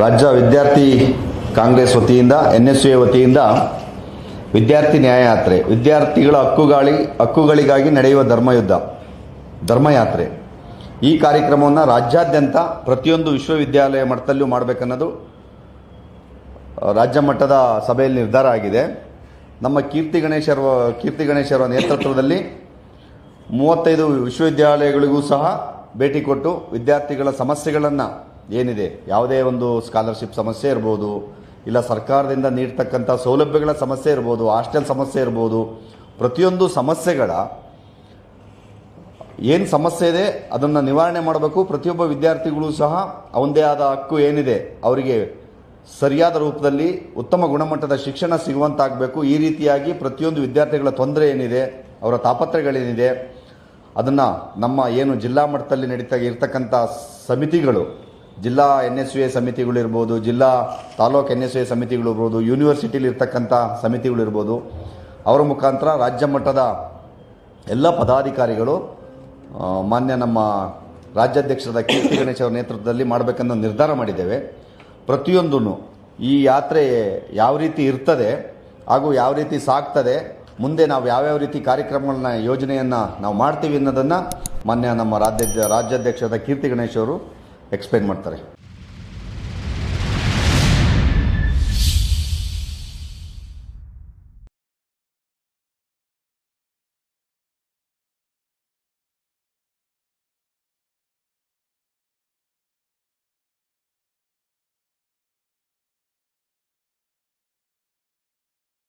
ರಾಜ್ಯ ವಿದ್ಯಾರ್ಥಿ ಕಾಂಗ್ರೆಸ್ ವತಿಯಿಂದ ಎನ್ ಎಸ್ ಯು ವತಿಯಿಂದ ವಿದ್ಯಾರ್ಥಿ ನ್ಯಾಯಯಾತ್ರೆ, ವಿದ್ಯಾರ್ಥಿಗಳ ಹಕ್ಕುಗಾಳಿ, ಹಕ್ಕುಗಳಿಗಾಗಿ ನಡೆಯುವ ಧರ್ಮಯುದ್ಧ, ಧರ್ಮಯಾತ್ರೆ. ಈ ಕಾರ್ಯಕ್ರಮವನ್ನು ರಾಜ್ಯಾದ್ಯಂತ ಪ್ರತಿಯೊಂದು ವಿಶ್ವವಿದ್ಯಾಲಯ ಮಟ್ಟದಲ್ಲೂ ಮಾಡಬೇಕನ್ನೋದು ರಾಜ್ಯ ಮಟ್ಟದ ಸಭೆಯಲ್ಲಿ ನಿರ್ಧಾರ ಆಗಿದೆ. ನಮ್ಮ ಕೀರ್ತಿ ಗಣೇಶರ ಕೀರ್ತಿ ಗಣೇಶರ ನೇತೃತ್ವದಲ್ಲಿ ಮೂವತ್ತೈದು ವಿಶ್ವವಿದ್ಯಾಲಯಗಳಿಗೂ ಸಹ ಭೇಟಿ ಕೊಟ್ಟು ವಿದ್ಯಾರ್ಥಿಗಳ ಸಮಸ್ಯೆಗಳನ್ನು ಏನಿದೆ? ಯಾವುದೇ ಒಂದು ಸ್ಕಾಲರ್ಶಿಪ್ ಸಮಸ್ಯೆ ಇರ್ಬೋದು, ಇಲ್ಲ ಸರ್ಕಾರದಿಂದ ನೀಡ್ತಕ್ಕಂಥ ಸೌಲಭ್ಯಗಳ ಸಮಸ್ಯೆ ಇರ್ಬೋದು ಹಾಸ್ಟೆಲ್ ಸಮಸ್ಯೆ ಇರ್ಬೋದು, ಪ್ರತಿಯೊಂದು ಸಮಸ್ಯೆಗಳ ಏನು ಸಮಸ್ಯೆ ಇದೆ ಅದನ್ನು ನಿವಾರಣೆ ಮಾಡಬೇಕು. ಪ್ರತಿಯೊಬ್ಬ ವಿದ್ಯಾರ್ಥಿಗಳು ಸಹ ಅವಂದೇ ಆದ ಹಕ್ಕು ಏನಿದೆ, ಅವರಿಗೆ ಸರಿಯಾದ ರೂಪದಲ್ಲಿ ಉತ್ತಮ ಗುಣಮಟ್ಟದ ಶಿಕ್ಷಣ ಸಿಗುವಂತಾಗಬೇಕು. ಈ ರೀತಿಯಾಗಿ ಪ್ರತಿಯೊಂದು ವಿದ್ಯಾರ್ಥಿಗಳ ತೊಂದರೆ ಏನಿದೆ, ಅವರ ತಾಪತ್ರಗಳೇನಿದೆ ಅದನ್ನು ನಮ್ಮ ಏನು ಜಿಲ್ಲಾ ಮಟ್ಟದಲ್ಲಿ ನಡೀತಾ ಇರ್ತಕ್ಕಂಥ ಸಮಿತಿಗಳು ಜಿಲ್ಲಾ ಎನ್ ಎಸ್ ಯು ಎ ಸಮಿತಿಗಳಿರ್ಬೋದು ಜಿಲ್ಲಾ taluk N S U A ಸಮಿತಿಗಳಿರ್ಬೋದು ಯೂನಿವರ್ಸಿಟಿಲಿರ್ತಕ್ಕಂಥ ಯೂನಿವರ್ಸಿಟಿಲಿ ಇರ್ತಕ್ಕಂಥ ಸಮಿತಿಗಳು ಇರ್ಬೋದು, ಅವರ ಮುಖಾಂತರ ರಾಜ್ಯ ಮಟ್ಟದ ಎಲ್ಲ ಪದಾಧಿಕಾರಿಗಳು ಮಾನ್ಯ ನಮ್ಮ ರಾಜ್ಯಾಧ್ಯಕ್ಷರಾದ ಕೀರ್ತಿ ಗಣೇಶ್ ಅವರ ನೇತೃತ್ವದಲ್ಲಿ ಮಾಡಬೇಕೆಂದು ನಿರ್ಧಾರ ಮಾಡಿದ್ದೇವೆ. ಪ್ರತಿಯೊಂದೂ ಈ ಯಾತ್ರೆ ಯಾವ ರೀತಿ ಇರ್ತದೆ ಹಾಗೂ ಯಾವ ರೀತಿ ಸಾಗ್ತದೆ, ಮುಂದೆ ನಾವು ಯಾವ್ಯಾವ ರೀತಿ ಕಾರ್ಯಕ್ರಮಗಳನ್ನ, ಯೋಜನೆಯನ್ನು ನಾವು ಮಾಡ್ತೀವಿ ಅನ್ನೋದನ್ನು ಮಾನ್ಯ ನಮ್ಮ ರಾಜ್ಯ ರಾಜ್ಯಾಧ್ಯಕ್ಷರಾದ ಕೀರ್ತಿ ಗಣೇಶ್ ಅವರು ಎಕ್ಸ್ಪ್ಲೈನ್ ಮಾಡ್ತಾರೆ.